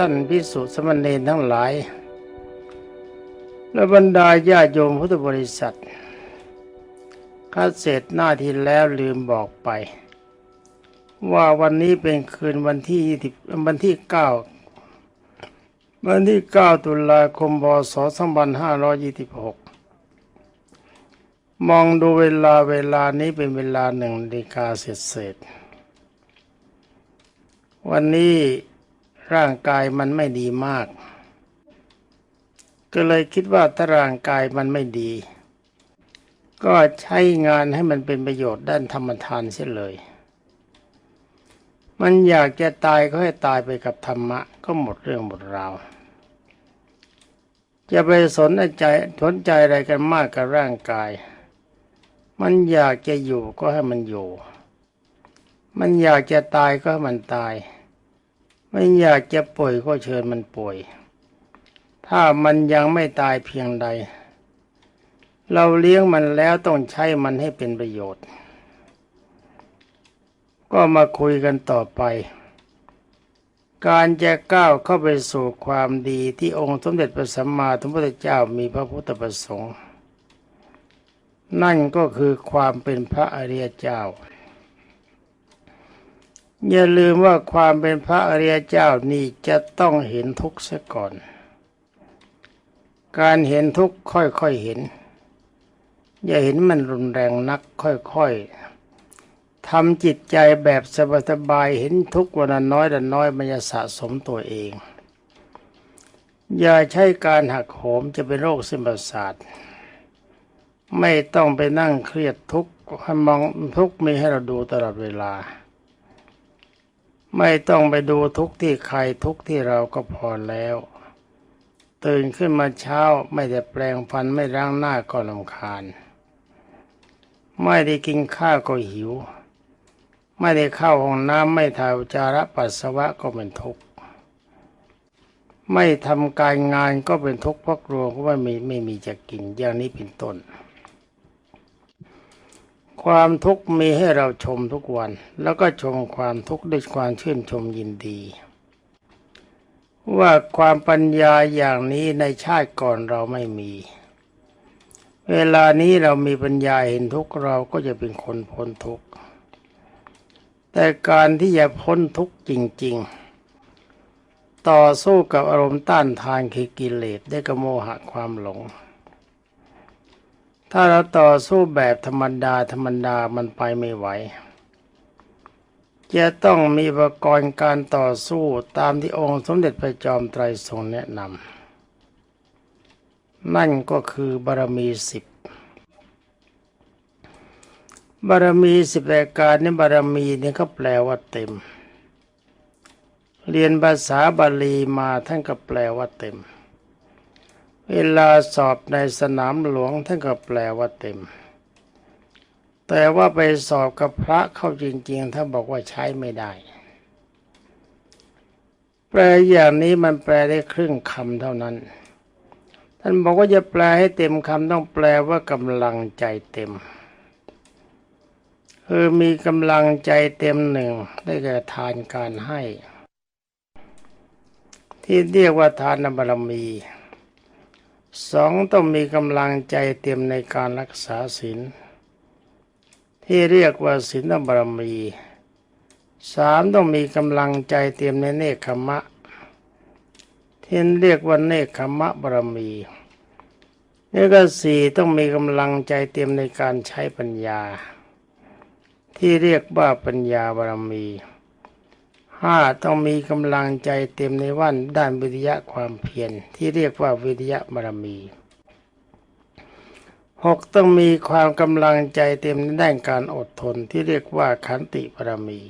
ท่านพิสุสมณเณรทั้งหลาย และบรรดาญาโยมพุทธบริษัทข้าเสร็จหน้าที่แล้วลืมบอกไป ว่าวันนี้เป็นคืนวันที่ยี่สิบวันที่เก้าวันที่เก้าตุลาคมพศสองพันห้าร้อยยี่สิบหกมองดูเวลาเวลานี้เป็นเวลาหนึ่งนาฬิกาเศษเศษวันนี้ ร่างกายมันไม่ดีมาก ก็เลยคิดว่าถ้าร่างกายมันไม่ดี ก็ใช้งานให้มันเป็นประโยชน์ด้านธรรมทานเสียเลย มันอยากจะตายก็ให้ตายไปกับธรรมะ ก็หมดเรื่องหมดราวจะไปสนใจสนใจอะไรกันมากกับร่างกาย มันอยากจะอยู่ก็ให้มันอยู่ มันอยากจะตายก็ให้มันตาย มันอยากจะป่วยก็เชิญมันป่วย ถ้ามันยังไม่ตายเพียงใด เราเลี้ยงมันแล้วต้องใช้มันให้เป็นประโยชน์ ก็มาคุยกันต่อไป การจะก้าวเข้าไปสู่ความดีที่องค์สมเด็จพระสัมมาสัมพุทธเจ้ามีพระพุทธประสงค์ นั่นก็คือความเป็นพระอริยเจ้า อย่าลืมว่าความเป็นพระอริยเจ้านี่จะต้องเห็นทุกข์เสียก่อน การเห็นทุกข์ค่อยๆเห็น อย่าเห็นมันรุนแรงนักค่อยๆทำจิตใจแบบสบายๆเห็นทุกข์วันละน้อยละน้อยมันจะสะสมตัวเอง อย่าใช้การหักโหมจะเป็นโรคเส้นประสาทไม่ต้องไปนั่งเครียดทุกข์ให้มองทุกข์มีให้เราดูตลอดเวลา ไม่ต้องไปดูทุกที่ใครทุกที่เราก็พอแล้ว ตื่นขึ้นมาเช้าไม่ได้แปลงฟันไม่ล้างหน้าก็ลำคาญ ไม่ได้กินข้าวก็หิว ไม่ได้เข้าห้องน้ำไม่ถ่ายอุจจาระปัสสาวะก็เป็นทุกข์ไม่ทำการงานก็เป็นทุกข์เพราะกลัวว่าไม่ไม่มีจะกินอย่างนี้เป็นต้น ความทุกข์มีให้เราชมทุกวัน แล้วก็ชมความทุกข์ด้วยความชื่นชมยินดี ว่าความปัญญาอย่างนี้ในชาติก่อนเราไม่มี เวลานี้เรามีปัญญาเห็นทุกข์เราก็จะเป็นคนพ้นทุกข์แต่การที่จะพ้นทุกข์จริง ๆ ต่อสู้กับอารมณ์ต้านทานคือกิเลสได้กบโมหะความหลง ถ้าเราต่อสู้แบบธรรมดาธรรมดามันไปไม่ไหว จะต้องมีอุปกรณ์การต่อสู้ตามที่องค์สมเด็จพระจอมไตรทรงแนะนำ นั่นก็คือบารมีสิบบารมีสิบรายการนี่บารมีนี่เขาแปลว่าเต็ม เรียนภาษาบาลีมาท่านก็แปลว่าเต็ม เวลาสอบในสนามหลวงท่านก็แปลว่าเต็ม แต่ว่าไปสอบกับพระเข้าจริงๆถ้านบอกว่าใช้ไม่ได้ แปลอย่างนี้มันแปลได้ครึ่งคำเท่านั้น ท่านบอกว่าจะแปลให้เต็มคำต้องแปลว่ากำลังใจเต็มคือมีกำลังใจเต็มหนึ่งได้แก่ทานการให้ ที่เรียกว่าทานบารมี สองต้องมีกำลังใจเต็มในการรักษาศีลที่เรียกว่าศีลบารมีสามต้องมีกำลังใจเต็มในเนคขมะที่เรียกว่าเนคขมะบารมีนี่ก็สี่ต้องมีกำลังใจเต็มในการใช้ปัญญา ที่เรียกว่าปัญญาบารมี ห้าต้องมีกำลังใจเต็มในวันด้านวิทยะความเพียรที่เรียกว่าวิทยะบารมีหกต้องมีความกำลังใจเต็มในด้านการอดทนที่เรียกว่าขันติบารมี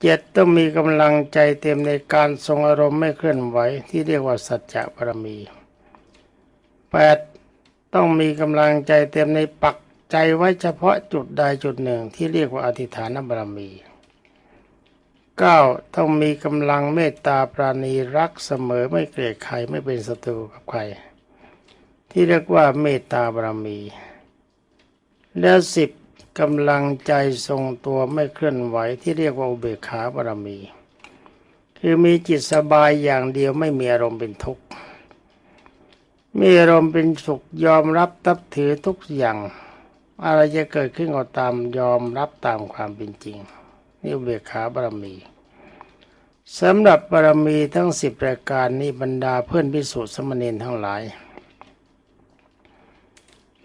เจ็ดต้องมีกำลังใจเต็มในการทรงอารมณ์ไม่เคลื่อนไหวที่เรียกว่าสัจจะบารมีแปดต้องมีกำลังใจเต็มในปักใจไว้เฉพาะจุดใดจุดหนึ่งที่เรียกว่าอธิฐานบารมี เก้าต้องมีกำลังเมตตาปราณีรักเสมอไม่เกลียดใครไม่เป็นศัตรูกับใคร ที่เรียกว่าเมตตาบารมี และสิบกำลังใจทรงตัวไม่เคลื่อนไหวที่เรียกว่าอุเบกขาบารมี คือมีจิตสบายอย่างเดียวไม่มีอารมณ์เป็นทุกข์มีอารมณ์เป็นสุขยอมรับตับถือทุกอย่าง อะไรจะเกิดขึ้นก็ตามยอมรับตามความเป็นจริง นี่อุเบขาบารมีสำหรับบารมีทั้งสิบรายการนี้บรรดาเพื่อนพิสุทธิสมณีทั้งหลาย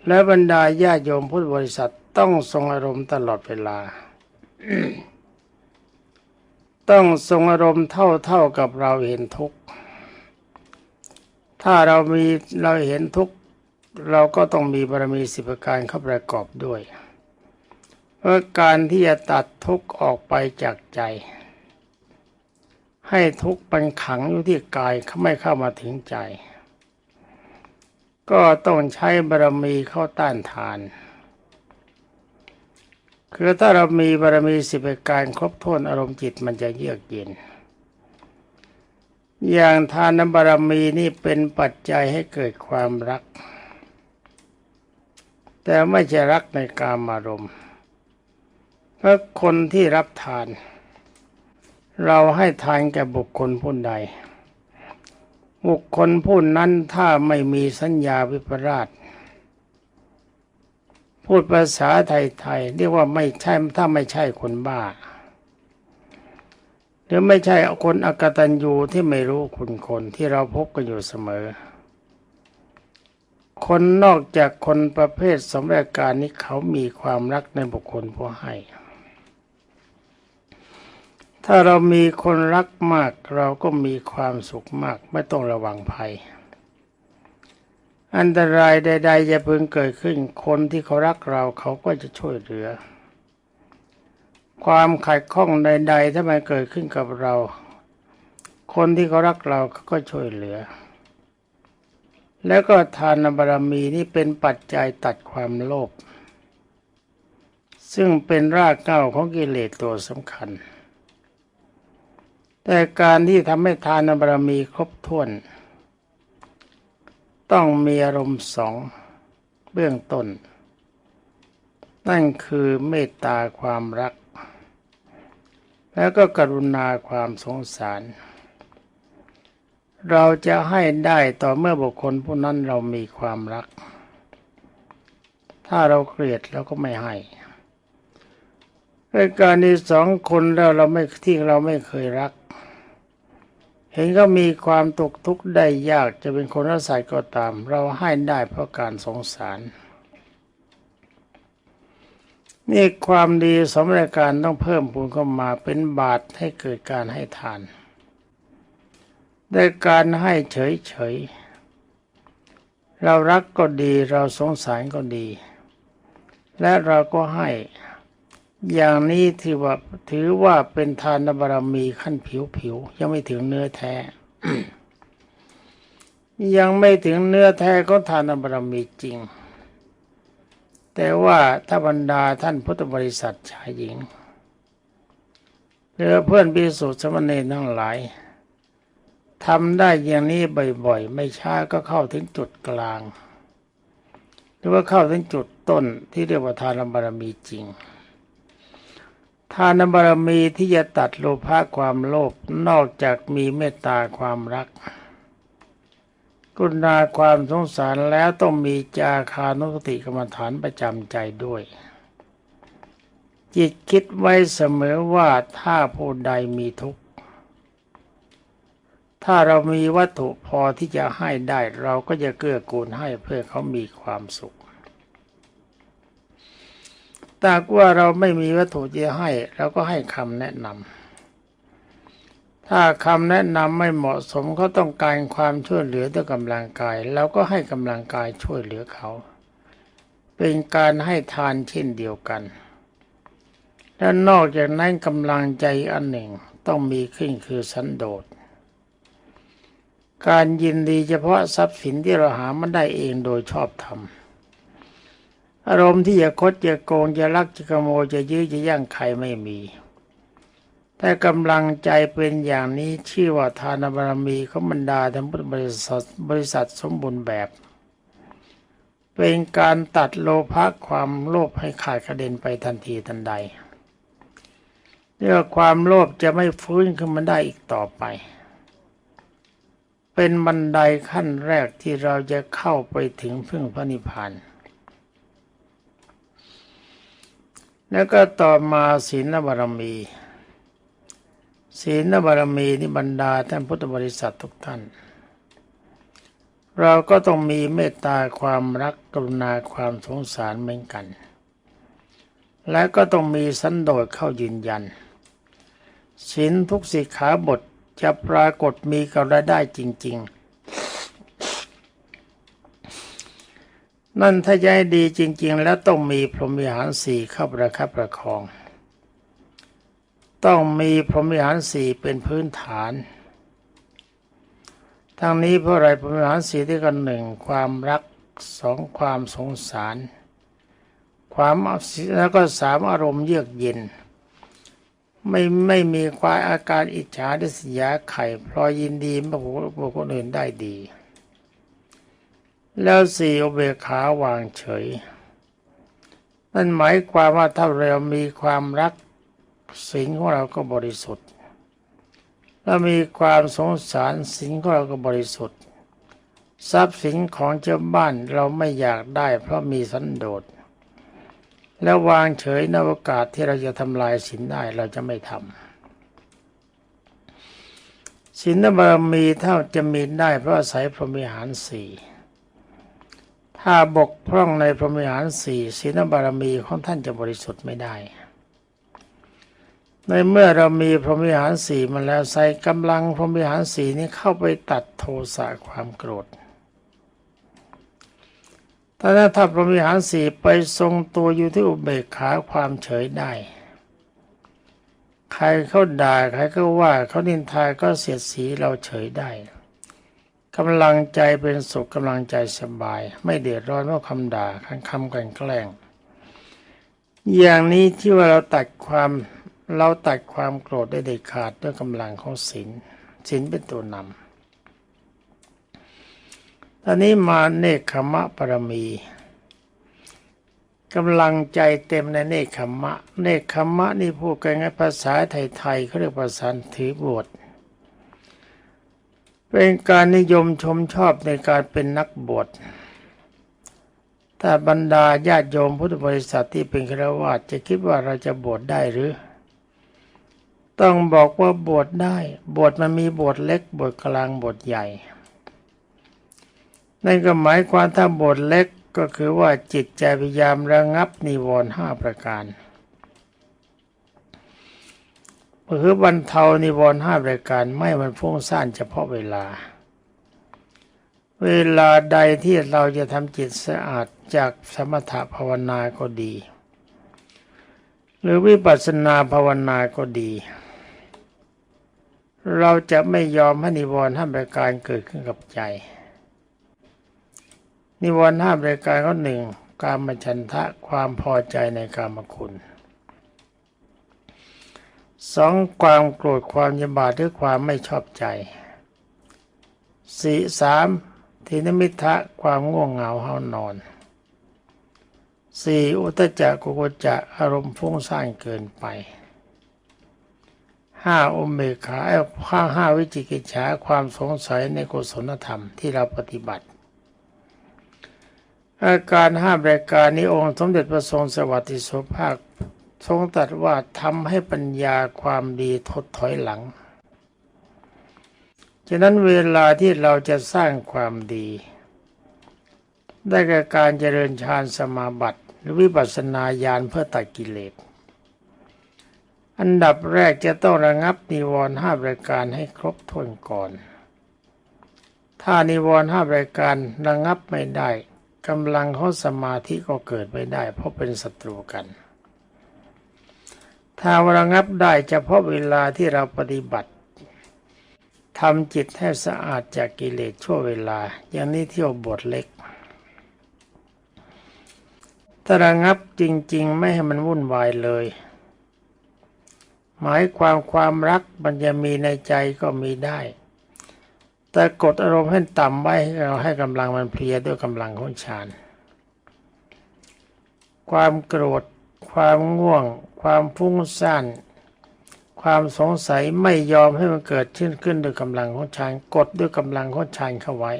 และบรรดาญาโยมพุทธบริษัทต้องทรงอารมณ์ตลอดเวลา ต้องทรงอารมณ์เท่าเท่ากับเราเห็นทุกข์ ถ้าเรามีเราเห็นทุกข์ เราก็ต้องมีบารมีสิบประการเข้าประกอบด้วย เพราะการที่จะตัดทุกข์ออกไปจากใจ ให้ทุกข์มันขังอยู่ที่กายเขาไม่เข้ามาถึงใจ ก็ต้องใช้บารมีเข้าต้านทาน คือถ้าเรามีบารมีสิบประการครบถ้วนอารมณ์จิตมันจะเยือกเย็น อย่างทานบารมีนี่เป็นปัจจัยให้เกิดความรัก แต่ไม่ใช่รักในกามอารมณ์ พราะคนที่รับทาน เราให้ทานแก่บุคคลผู้ใด บุคคลผู้นั้นถ้าไม่มีสัญญาวิปราช พูดภาษาไทยๆเรียกว่าไม่ใช่ถ้าไม่ใช่คนบ้า หรือไม่ใช่คนอกตัญญูที่ไม่รู้คุณคนที่เราพบกันอยู่เสมอ คนนอกจากคนประเภทสมรการนี้เขามีความรักในบุคคลผู้ให้ ถ้าเรามีคนรักมาก เราก็มีความสุขมาก ไม่ต้องระวังภัย อันตรายใดๆจะพึงเกิดขึ้น คนที่เขารักเราเขาก็จะช่วยเหลือ ความขัดข้องใด ๆ ถ้ามันเกิดขึ้นกับเรา คนที่เขารักเราเขาก็ช่วยเหลือ แล้วก็ทานบารมีนี่เป็นปัจจัยตัดความโลภซึ่งเป็นรากเหง้าของกิเลสตัวสำคัญ แต่การที่ทำให้ทานบารมีครบถ้วน ต้องมีอารมณ์สองเบื้องต้น นั่นคือเมตตาความรัก แล้วก็กรุณาความสงสาร เราจะให้ได้ต่อเมื่อบุคคลผู้นั้นเรามีความรัก ถ้าเราเกลียดเราก็ไม่ให้การที่สองคนแล้วเราไม่ที่เราไม่เคยรัก เห็นก็มีความตกทุกข์ได้ยากจะเป็นคนรักษาก็ตาม เราให้ได้เพราะการสงสาร นี่ความดีสมรการต้องเพิ่มพูนเข้ามาเป็นบาตให้เกิดการให้ทานด้วยการให้เฉยๆเรารักก็ดีเราสงสารก็ดี และเราก็ให้ อย่างนี้ถือว่าถือว่าเป็นทานบารมีขั้นผิวๆยังไม่ถึงเนื้อแท้ ยังไม่ถึงเนื้อแท้ก็ทานบารมีจริง แต่ว่าถ้าบรรดาท่านพุทธบริษัทชายหญิงหรือเพื่อนพิสุทธิสมณีทั้งหลายทำได้อย่างนี้บ่อยๆ ไม่ช้าก็เข้าถึงจุดกลาง หรือว่าเข้าถึงจุดต้นที่เรียกว่าทานบารมีจริง ทานบารมีที่จะตัดโลภะความโลภนอกจากมีเมตตาความรัก กุณาความสงสารแล้วต้องมีจาคานุสติกรรมฐานประจำใจด้วย จิตคิดไว้เสมอว่าถ้าผู้ใดมีทุกข์ ถ้าเรามีวัตถุพอที่จะให้ได้เราก็จะเกื้อกูลให้เพื่อเขามีความสุข แต่ว่าเราไม่มีวัตถุจะให้เราก็ให้คำแนะนำถ้าคำแนะนำไม่เหมาะสมเขาต้องการความช่วยเหลือด้วยกำลังกายเราก็ให้กำลังกายช่วยเหลือเขา เป็นการให้ทานเช่นเดียวกันและนอกจากนั้นกำลังใจอันหนึ่งต้องมีขึ้นคือสันโดษการยินดีเฉพาะทรัพย์สินที่เราหามันได้เองโดยชอบธรรม อารมณ์ที่จะคดจะโกงจะลักจะขโมยจะยื้อจะย่างใครไม่มีแต่กำลังใจเป็นอย่างนี้ชื่อว่าทานบารมีเของบรรดาธรรมพุทธบริษัทบริษัทสมบูรณ์แบบ เป็นการตัดโลภะความโลภให้ขาดกระเด็นไปทันทีทันใดเรียกว่าความโลภจะไม่ฟื้นขึ้นมาได้อีกต่อไป เป็นบันไดขั้นแรกที่เราจะเข้าไปถึงพึ่งพระนิพพาน แล้วก็ต่อมาศีลบารมี ศีลบารมีนี่บรรดาท่านพุทธบริษัททุกท่าน เราก็ต้องมีเมตตาความรักกรุณาความสงสารเหมือนกัน และก็ต้องมีสันโดษเข้ายืนยันศีลทุกสิกขาบทจะปรากฏมีกับราได้จริง ๆ นั่นถ้าจะให้ดีจริง ๆ แล้วต้องมีพรหมวิหารสี่เข้าประคับประคอง ต้องมีพรหมวิหารสี่เป็นพื้นฐาน ทั้งนี้เพราะอะไรพรหมวิหารสี่ที่กันหนึ่งความรักสองความสงสาร ความแล้วก็สามอารมณ์เยือกเย็น ไม่ไม่มีความอาการอิจฉาดิษยาไข่พลอยยินดีเมื่อบุคคลอื่นได้ดี แล้วสี่อเบกขาวางเฉย นั่นหมายความว่าถ้าเรามีความรักสิ่งของเราก็บริสุทธิ์แล้วมีความสงสารสิ่งของเราก็บริสุทธิ์ ทรัพย์สินของเจ้าบ้านเราไม่อยากได้เพราะมีสันโดษแล้ววางเฉยนโอกาสที่เราจะทำลายศีลได้เราจะไม่ทำศีลบารมีเท่าจะมีได้เพราะอาศัยพรหมิหารสี่ ถ้าบกพร่องในพรหมิหารสี่ศีลบารมีของท่านจะบริสุทธิ์ไม่ได้ ในเมื่อเรามีพรหมิหารสี่มาแล้วใส่กำลังพรหมิหารสี่นี้เข้าไปตัดโทสะความโกรธถ้าถ้าพรหมิหารสี่ไปทรงตัวอยู่ที่อุเบกขาความเฉยได้ ใครเขาด่าใครก็ว่าเขานินทาก็เสียดสีเราเฉยได้ กำลังใจเป็นสุขกำลังใจสบาย ไม่เดือดร้อนเพราะคำด่าคำคำกันแกล้ง อย่างนี้ที่ว่าเราตัดความเราตัดความโกรธได้เด็ดขาดด้วยกำลังของศีลศีลเป็นตัวนำตอนนี้มาเนคขมะปรมีกำลังใจเต็มในเนคขมะ เนคขมะนี่พูดกันในภาษาไทยๆเขาเรียกภาษาถือบวช เป็นการนิยมชมชอบในการเป็นนักบวชแต่บรรดาญาติโยมพุทธบริษัทที่เป็นฆราวาสจะคิดว่าเราจะบวชได้หรือ ต้องบอกว่าบวชได้ บวชมันมีบวชเล็กบวชกลางบวชใหญ่ นั่นก็หมายความถ้าบทเล็กก็คือว่าจิตใจพยายามระงับนิวรณ์ห้าประการ คือบรรเทานิวรณ์ห้าประการไม่มันฟุ้งซ่านเฉพาะเวลา เวลาใดที่เราจะทำจิตสะอาดจากสมถภาวนาก็ดี หรือวิปัสสนาภาวนาก็ดี เราจะไม่ยอมให้นิวรณ์ห้าประการเกิดขึ้นกับใจ นิวรณ์ห้าประการก็หนึ่งการมฉันทะความพอใจในกามคุณ สองความโกรธความยบาดหรือความไม่ชอบใจสี่สามทินมิทะความง่วงเหงาเฮานอนสี่อุตจักกุกจะอารมณ์ฟุ้งซ่านเกินไปห้าอุเบกขาห้าห้าวิจิกิจฉาความสงสัยในกุศลธรรมที่เราปฏิบัติ อาการห้ารายการนี้องค์สมเด็จพระทรงสวัสดิโสภาค ทรงตรัสว่าทำให้ปัญญาความดีทดถอยหลัง ฉะนั้นเวลาที่เราจะสร้างความดี ได้แก่การเจริญฌานสมาบัติ หรือวิปัสสนาญาณเพื่อตัดกิเลส อันดับแรกจะต้องระงับนิวรณ์ห้ารายการให้ครบถ้วนก่อน ถ้านิวรณ์ห้ารายการระงับไม่ได้กำลังของสมาธิก็เกิดไม่ได้ เพราะเป็นศัตรูกัน ถ้าระงับได้เฉพาะเวลาที่เราปฏิบัติทำจิตให้สะอาดจากกิเลสชั่วเวลา อย่างนี้เที่ยวบทเล็กถ้าระงับจริง ๆ ไม่ให้มันวุ่นวายเลย หมายความความรักมันจะมีในใจก็มีได้ แต่กดอารมณ์ให้ต่ำไว้ให้เราให้กำลังมันเพลียด้วยกำลังของฌาน ความโกรธ ความง่วง ความฟุ้งซ่านความสงสัยไม่ยอมให้มันเกิดขึ้นขึ้นด้วยกำลังของฌานกดด้วยกำลังของฌานเข้าไว้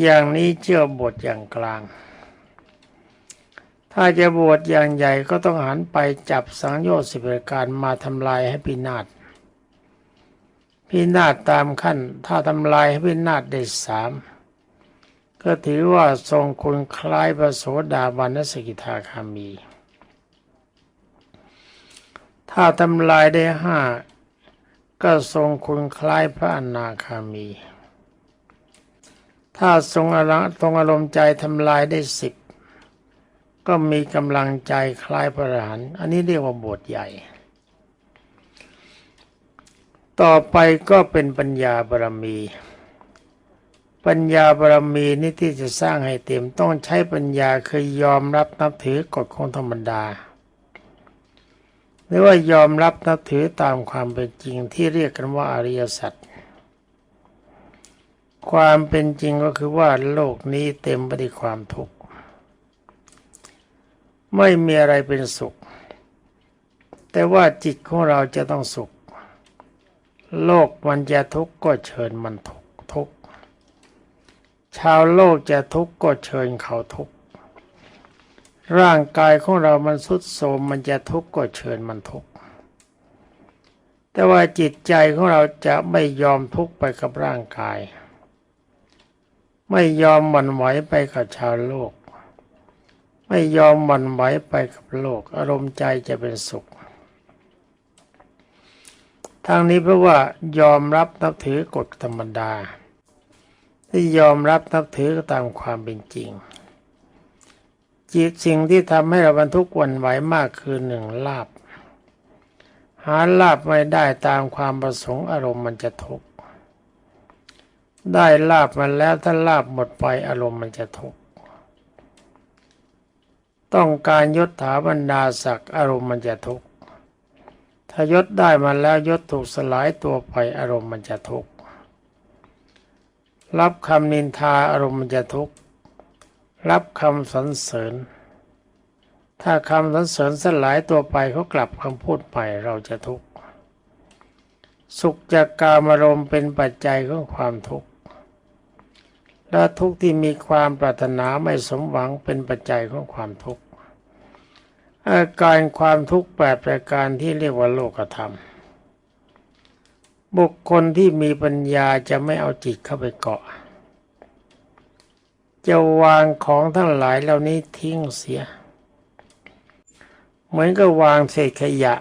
อย่างนี้เชื่อบทอย่างกลาง ถ้าจะบวชอย่างใหญ่ก็ต้องหันไปจับสังโยชน์สิบประการมาทำลายให้พินาศพินาศตามขั้น ถ้าทำลายให้พินาศได้สามก็ถือว่าทรงคุณคล้ายพระโสดาบันสกิทาคามี ถ้าทำลายได้ห้าก็ทรงคุณคล้ายพระอนาคามี ถ้าทรงอารมณ์ทรงอารมณ์ใจทำลายได้สิบก็มีกำลังใจคล้ายพระอรหันต์อันนี้เรียกว่าบทใหญ่ ต่อไปก็เป็นปัญญาบารมี ปัญญาบารมีนี่ที่จะสร้างให้เต็มต้องใช้ปัญญาคือยอมรับนับถือกฎของธรรมดา หรือว่ายอมรับนับถือตามความเป็นจริงที่เรียกกันว่าอริยสัจความเป็นจริงก็คือว่าโลกนี้เต็มไปด้วยความทุกข์ไม่มีอะไรเป็นสุข แต่ว่าจิตของเราจะต้องสุข โลกมันจะทุกข์ก็เชิญมันทุกข์ทุกชาวโลกจะทุกข์ก็เชิญเขาทุกข์ ร่างกายของเรามันสุดโทรมมันจะทุกข์ก็เชิญมันทุกข์แต่ว่าจิตใจของเราจะไม่ยอมทุกข์ไปกับร่างกาย ไม่ยอมหวั่นไหวไปกับชาวโลก ไม่ยอมหวั่นไหวไปกับโลก อารมณ์ใจจะเป็นสุขทางนี้เพราะว่ายอมรับนับถือกฎธรรมดาที่ยอมรับนับถือตามความเป็นจริง จิตสิ่งที่ทำให้เราบรรทุกวันไหวมากคือหนึ่งลาบ หาลาบไม่ได้ตามความประสงค์อารมณ์มันจะทุกข์ได้ลาบมาแล้วถ้าลาบหมดไปอารมณ์มันจะทุกข์ต้องการยศถาบรรดาศักดิ์อารมณ์มันจะทุกข์ถ้ายศได้มาแล้วยศถูกสลายตัวไปอารมณ์มันจะทุกข์รับคำนินทาอารมณ์มันจะทุกข์ รับคำสรรเสริญ ถ้าคำสรรเสริญสลายตัวไปเขากลับคำพูดไปเราจะทุกข์ สุขจากกามารมณ์เป็นปัจจัยของความทุกข์ และทุกข์ที่มีความปรารถนาไม่สมหวังเป็นปัจจัยของความทุกข์ อาการความทุกข์แปดประการที่เรียกว่าโลกธรรม บุคคลที่มีปัญญาจะไม่เอาจิตเข้าไปเกาะ จะวางของทั้งหลายเหล่านี้ทิ้งเสีย เหมือนกับวางเศษขยะ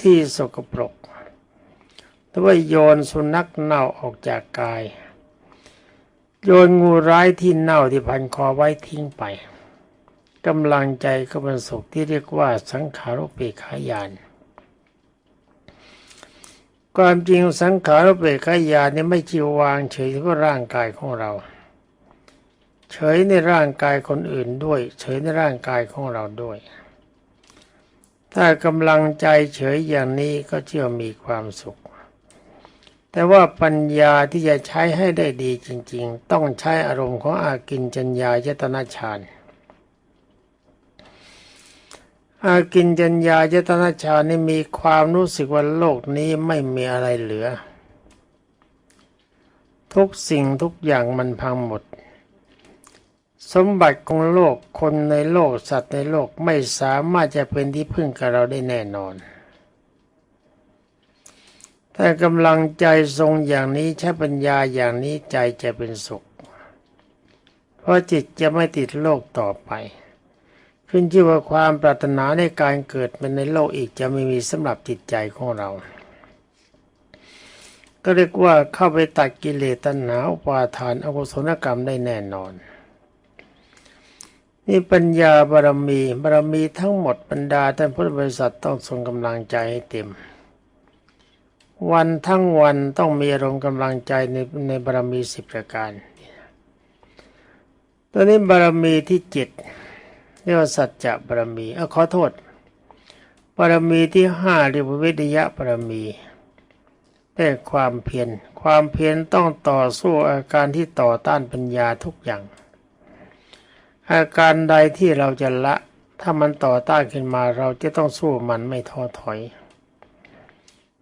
ที่สกปรกหรือว่าโยนสุนัขเน่าออกจากกาย โยนงูร้ายที่เน่าที่พันคอไว้ทิ้งไปกำลังใจก็เป็นสุขที่เรียกว่าสังขารุเปขายาน ความจริงสังขารเปขายานนี่ไม่ชิววางเฉยเฉพาะร่างกายของเรา เฉยในร่างกายคนอื่นด้วย เฉยในร่างกายของเราด้วย ถ้ากำลังใจเฉยอย่างนี้ก็เชื่อมีความสุข แต่ว่าปัญญาที่จะใช้ให้ได้ดีจริง ๆ ต้องใช้อารมณ์ของอากินจัญญายตนาฌานอากินจัญญายตนาฌานนี่มีความรู้สึกว่าโลกนี้ไม่มีอะไรเหลือ ทุกสิ่งทุกอย่างมันพังหมด สมบัติของโลกคนในโลกสัตว์ในโลกไม่สามารถจะเป็นที่พึ่งกับเราได้แน่นอนแต่กำลังใจทรงอย่างนี้ใช้ปัญญาอย่างนี้ใจจะเป็นสุข เพราะจิตจะไม่ติดโลกต่อไป ขึ้นชื่อว่าความปรารถนาในการเกิดเป็นในโลกอีกจะไม่มีสำหรับจิตใจของเรา ก็เรียกว่าเข้าไปตัดกิเลสตัณหาอุปาทานอกุศลกรรมได้แน่นอน นี่ปัญญาบารมีบารมีทั้งหมดบรรดาท่านพุทธบริษัทต้องทรงกำลังใจให้เต็ม วันทั้งวันต้องมีอารมณ์กำลังใจในในบารมีสิบประการตอนนี้บารมีที่เจ็ดเรียกว่าสัจจะบารมีออขอโทษ บารมีที่ห้าเรียกว่าวิทยะบารมีได้ความเพียรความเพียรต้องต่อสู้อาการที่ต่อต้านปัญญาทุกอย่าง อาการใดที่เราจะละ ถ้ามันต่อต้านขึ้นมาเราจะต้องสู้มันไม่ท้อถอย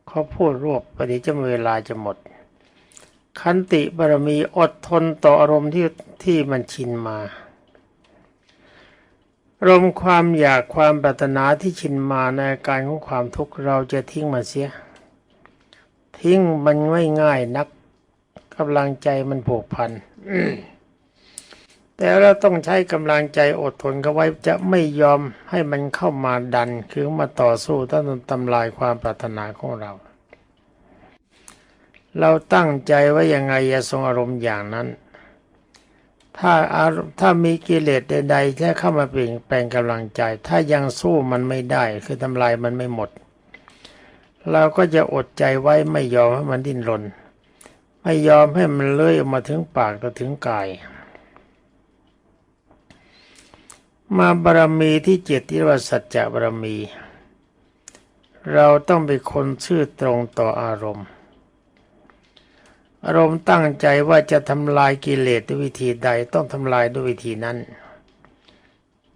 เขาพูดรวบประเดี๋ยวจะเวลาจะหมดขันติบารมีอดทนต่ออารมณ์ที่ที่มันชินมาอรมความอยากความปรารถนาที่ชินมาในอาการของความทุกข์เราจะทิ้งมันเสีย ทิ้งมันไม่ง่ายนักกำลังใจมันผูกพัน แต่เราต้องใช้กำลังใจอดทนกันไว้จะไม่ยอมให้มันเข้ามาดันคือมาต่อสู้ต้านทำลายความปรารถนาของเรา เราตั้งใจไว้ยังไงอย่าทรงอารมณ์อย่างนั้น ถ้าอารมณ์ถ้ามีกิเลสใดๆที่เข้ามาเปลี่ยนแปลงกำลังใจ ถ้ายังสู้มันไม่ได้คือทำลายมันไม่หมด เราก็จะอดใจไว้ไม่ยอมให้มันดิ้นรน ไม่ยอมให้มันเลื่อยมาถึงปากก็ถึงกาย มาบารมีที่เจ็ดที่ว่าสัจจะบารมี เราต้องเป็นคนชื่อตรงต่ออารมณ์ อารมณ์ตั้งใจว่าจะทำลายกิเลสด้วยวิธีใดต้องทำลายด้วยวิธีนั้น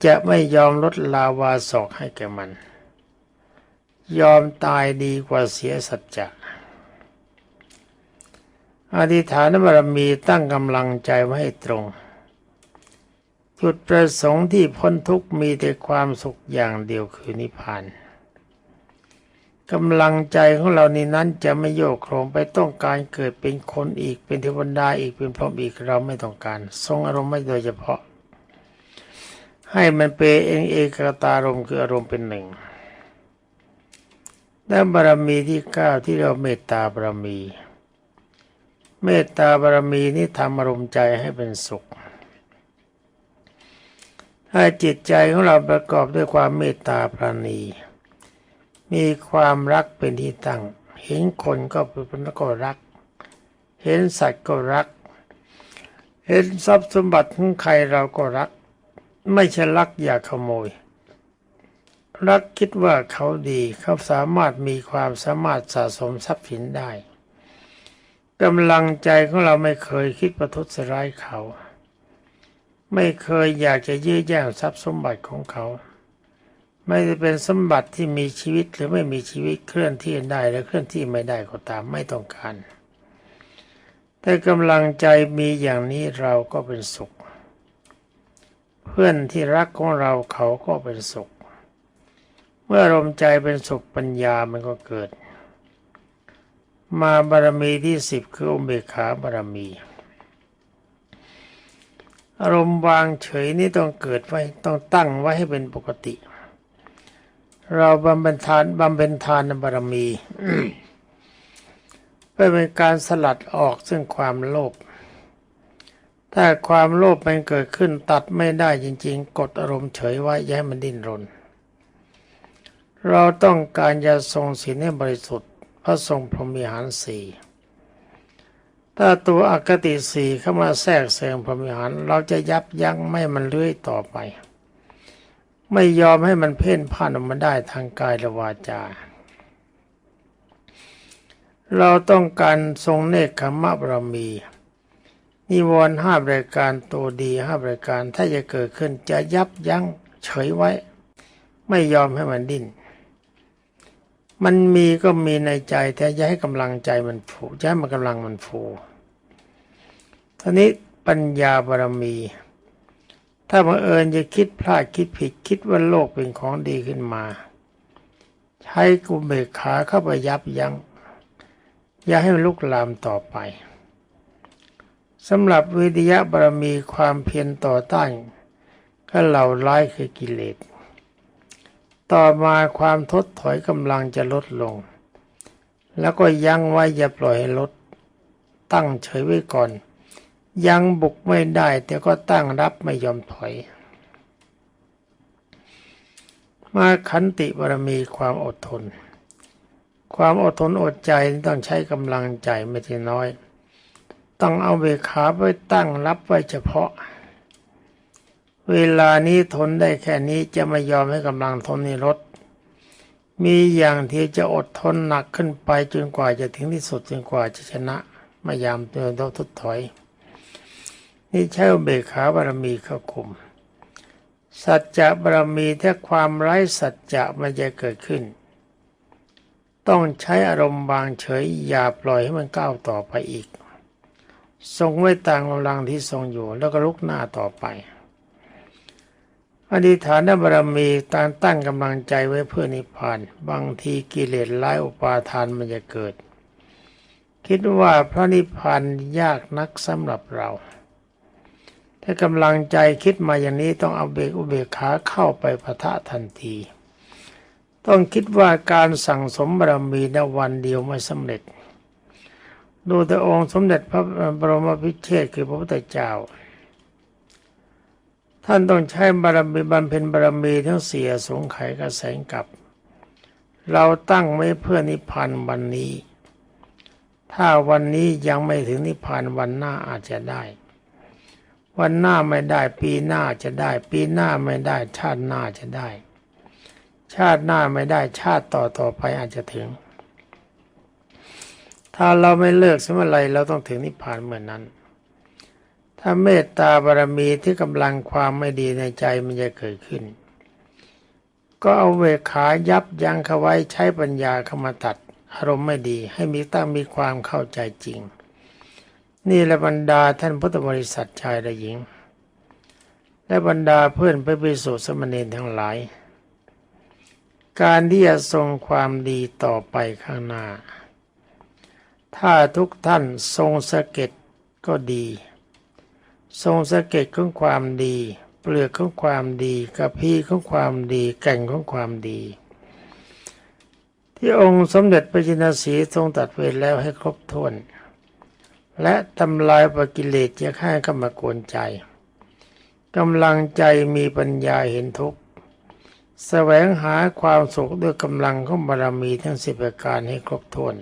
จะไม่ยอมลดลาวาศอกให้แก่มัน ยอมตายดีกว่าเสียสัจจะอธิษฐานบารมีตั้งกำลังใจไว้ให้ตรง จุดประสงค์ที่พ้นทุกข์มีแต่ความสุขอย่างเดียวคือนิพพานกำลังใจของเรานี้นั้นจะไม่โยกโครงไปต้องการเกิดเป็นคนอีกเป็นเทวดาอีกเป็นพรหมอีกเราไม่ต้องการ ทรงอารมณ์ไม่โดยเฉพาะ ให้มันเป็นเองเอกตารมณ์คืออารมณ์เป็นหนึ่งและบารมีที่เก้าที่เราเมตตาบารมี เมตตาบารมีนี้ทำอารมณ์ใจให้เป็นสุข ถ้จิตใจของเราประกอบด้วยความเมตตาปราณี มีความรักเป็นที่ตั้ง เห็นคนก็เป็นก็รัก เห็นสัตว์ก็รัก เห็นทรัพย์สมบัติของใครเราก็รัก ไม่ใช่รักอยากขโมย รักคิดว่าเขาดีเขาสามารถมีความสามารถสะสมทรัพย์สินได้กำลังใจของเราไม่เคยคิดประทุษร้ายเขา ไม่เคยอยากจะยื้อแย่งทรัพย์สมบัติของเขา ไม่ได้เป็นสมบัติที่มีชีวิตหรือไม่มีชีวิตเคลื่อนที่ได้หรือเคลื่อนที่ไม่ได้ก็ตามไม่ต้องการ แต่กำลังใจมีอย่างนี้เราก็เป็นสุข เพื่อนที่รักของเราเขาก็เป็นสุข เมื่ออารมณ์ใจเป็นสุขปัญญามันก็เกิด มาบารมีที่สิบคืออุเบกขาบารมี อารมณ์วางเฉยนี่ต้องเกิดไว้ต้องตั้งไว้ให้เป็นปกติ เราบำเพ็ญทานบำเพ็ญทานบารมีเพื่อเป็นการสลัดออกซึ่งความโลภถ้าความโลภมันเกิดขึ้นตัดไม่ได้จริง ๆ กดอารมณ์เฉยไว้ย่าให้มันดิ้นรน เราต้องการจะทรงศีลให้บริสุทธิ์พระทรงพรหมิหารสี่ ถ้าตัวอคติสี่เข้ามาแทรกแซงพรหมิหาร เราจะยับยั้งไม่มันเลื้อยต่อไป ไม่ยอมให้มันเพ่นพ่านออกมาได้ทางกายและวาจา เราต้องการทรงเนคขมะบรมีนิวรณ์ห้ารายการตัวดีห้ารายการถ้าจะเกิดขึ้นจะยับยั้งเฉยไว้ ไม่ยอมให้มันดิ้นมันมีก็มีในใจแต่อย่าให้กำลังใจมันฟูจะให้มันกำลังมันฟู ทีนี้ปัญญาบารมี ถ้าบังเอิญจะคิดพลาดคิดผิดคิดว่าโลกเป็นของดีขึ้นมา ใช้กุมเบกขาเข้าไปยับยัง้งอย่าให้มันลุกลามต่อไปสำหรับวิทยาบารมีความเพียรต่อต้านก็เหล่าร้ายคือกิเลส ต่อมาความทดถอยกำลังจะลดลง แล้วก็ยั้งไว้อย่าปล่อยให้ลด ตั้งเฉยไว้ก่อน ยังบุกไม่ได้ แต่ก็ตั้งรับไม่ยอมถอย มาขันติบารมีความอดทน ความอดทนอดใจต้องใช้กำลังใจไม่ใช่น้อย ต้องเอาเบขาไว้ตั้งรับไว้เฉพาะ เวลานี้ทนได้แค่นี้จะไม่ยอมให้กำลังทนนี้ลดมีอย่างที่จะอดทนหนักขึ้นไปจนกว่าจะถึงที่สุดจนกว่าจะชนะไม่ยามเตือนเราทุดถอย นี่ใช้อุเบกขาบารมีเข้าคุม สัจจะบารมีถ้าความไร้สัจจะมันจะเกิดขึ้น ต้องใช้อารมณ์บางเฉยอย่าปล่อยให้มันก้าวต่อไปอีก ทรงไว้ต่ามกำลังที่ทรงอยู่ แล้วก็ลุกหน้าต่อไปอธิฐานบารมีการตั้งกำลังใจไว้เพื่อนิพพาน บางทีกิเลสร้ายอุปาทานมันจะเกิด คิดว่าพระนิพพานยากนักสำหรับเรา ถ้ากำลังใจคิดมาอย่างนี้ต้องเอาเบกอุเบกขาเข้าไปปะทะทันที ต้องคิดว่าการสั่งสมบารมีในวันเดียวไม่สำเร็จ ดูแต่องค์สมเด็จพระบรมพิเชษคือพระพุทธเจ้า ท่านต้องใช้บารมีบำเพ็ญบารมีทั้งเสียสงไขยกระแสงกับ เราตั้งไว้เพื่อนิพพานวันนี้ ถ้าวันนี้ยังไม่ถึงนิพพานวันหน้าอาจจะได้ วันหน้าไม่ได้ ปีหน้าจะได้ ปีหน้าไม่ได้ ชาติหน้าจะได้ ชาติหน้าไม่ได้ชาติต่อต่อไปอาจจะถึง ถ้าเราไม่เลิกสมัยไรเราต้องถึงนิพพานเหมือนนั้น ถ้าเมตตาบารมีที่กำลังความไม่ดีในใจมันจะเกิดขึ้น ก็เอาเวขายับยั้งเขาไว้ใช้ปัญญาเข้ามาตัด อารมณ์ไม่ดีให้มีตั้งมีความเข้าใจจริง นี่แหละบรรดาท่านพุทธบริษัทชายและหญิง และบรรดาเพื่อนไปไปสู่สมณีทั้งหลาย การที่จะทรงความดีต่อไปข้างหน้า ถ้าทุกท่านทรงสะเก็ดก็ดี ทรงสะเก็ดของความดี เปลือกของความดีกระพี้ของความดีแก่งของความดี ที่องค์สมเด็จพระจินสีทรงตัดเวรแล้วให้ครบถ้วน และทำลายปกิเลสจะฆ่าเข้ามากวนใจกำลังใจมีปัญญาเห็นทุกข์แสวงหาความสุขด้วยกำลังของบารมีทั้งสิบประการให้ครบถ้วน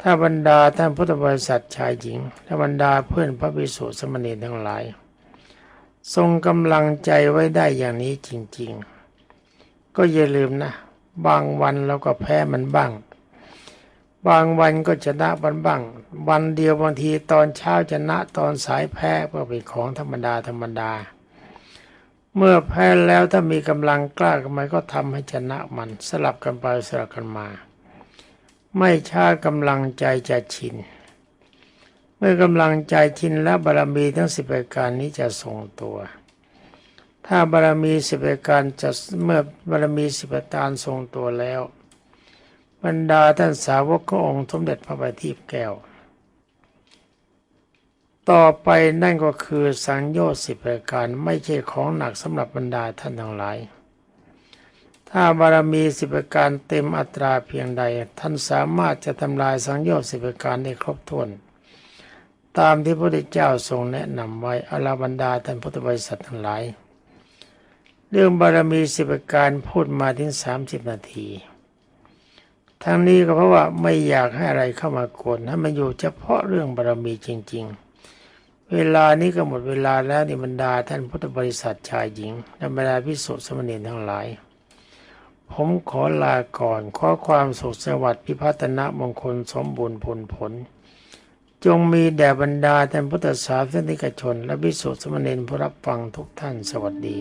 ถ้าบรรดาท่านพุทธบริษัทชายหญิง และบรรดาเพื่อนพระภิกษุสมณีทั้งหลาย ทรงกำลังใจไว้ได้อย่างนี้จริง ๆ ก็อย่าลืมนะ บางวันเราก็แพ้มันบ้าง บางวันก็ชนะมันบ้าง วันเดียวบางทีตอนเช้าชนะตอนสายแพ้ก็เป็นของธรรมดาธรรมดา เมื่อแพ้แล้วถ้ามีกำลังกล้ากันมาก็ทำให้ชนะมันสลับกันไปสลับกันมา ไม่ช้ากำลังใจจะชิน เมื่อกำลังใจชินแล้วบารมีทั้งสิบประการนี้จะทรงตัว ถ้าบารมีสิบประการจะเมื่อบารมีสิบประการทรงตัวแล้ว บรรดาท่านสาวกขององค์สมเด็จพระบัณฑิตแก้ว ต่อไปนั่นก็คือสังโยชน์สิบประการไม่ใช่ของหนักสำหรับบรรดาท่านทั้งหลาย ถ้าบารมีสิบประการเต็มอัตราเพียงใด ท่านสามารถจะทำลายสังโยชน์สิบประการได้ครบถ้วน ตามที่พระพุทธเจ้าทรงแนะนำไว้อลาบรรดาท่านพุทธบริษัททั้งหลาย เรื่องบารมีสิบประการพูดมาถึงสามสิบนาที ทั้งนี้ก็เพราะว่าไม่อยากให้อะไรเข้ามากวนให้มันอยู่เฉพาะเรื่องบารมีจริง ๆ เวลานี้ก็หมดเวลาแล้วนี่บรรดาท่านพุทธบริษัทชายหญิงและบรรดาพิสุสมณีทั้งหลาย ผมขอลาก่อนขอความสุขสวัสดิ์พิพัฒนมงคลสมบูรณ์ผลผล จงมีแด่บรรดาท่านพุทธศาสนิกชน และพิสุสมณีผู้รับฟังทุกท่านสวัสดี